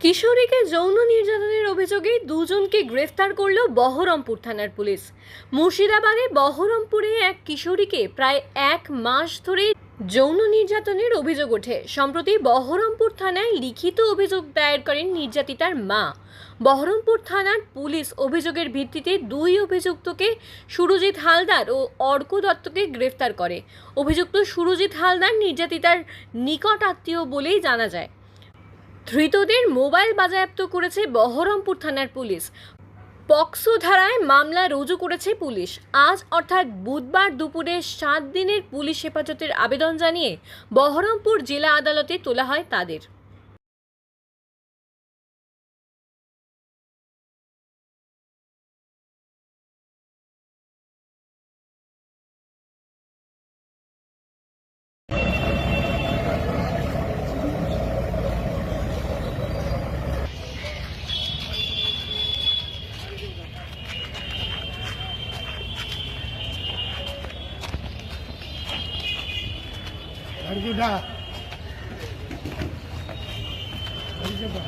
কিশোরীকে যৌন নির্যাতনের অভিযোগে দুজনকে গ্রেফতার করল বহরমপুর থানার পুলিশ। মুর্শিদাবাদে বহরমপুরে এক কিশোরীকে প্রায় এক মাস ধরে যৌন নির্যাতনের অভিযোগ ওঠে। সম্প্রতি বহরমপুর থানায় লিখিত অভিযোগ দায়ের করেন নির্যাতিতার মা। বহরমপুর থানার পুলিশ অভিযোগের ভিত্তিতে দুই অভিযুক্তকে সুরজিৎ হালদার ও অর্ক দত্তকে গ্রেফতার করে। অভিযুক্ত সুরজিৎ হালদার নির্যাতিতার নিকট আত্মীয় বলেই জানা যায়। ধৃতদের মোবাইল বাজেয়াপ্ত করেছে বহরমপুর থানার পুলিশ। পক্সো ধারায় মামলা রুজু করেছে পুলিশ। আজ অর্থাৎ বুধবার দুপুরে সাত দিনের পুলিশ হেফাজতের আবেদন জানিয়ে বহরমপুর জেলা আদালতে তোলা হয় তাদের। అడుగుడా అడుగుబా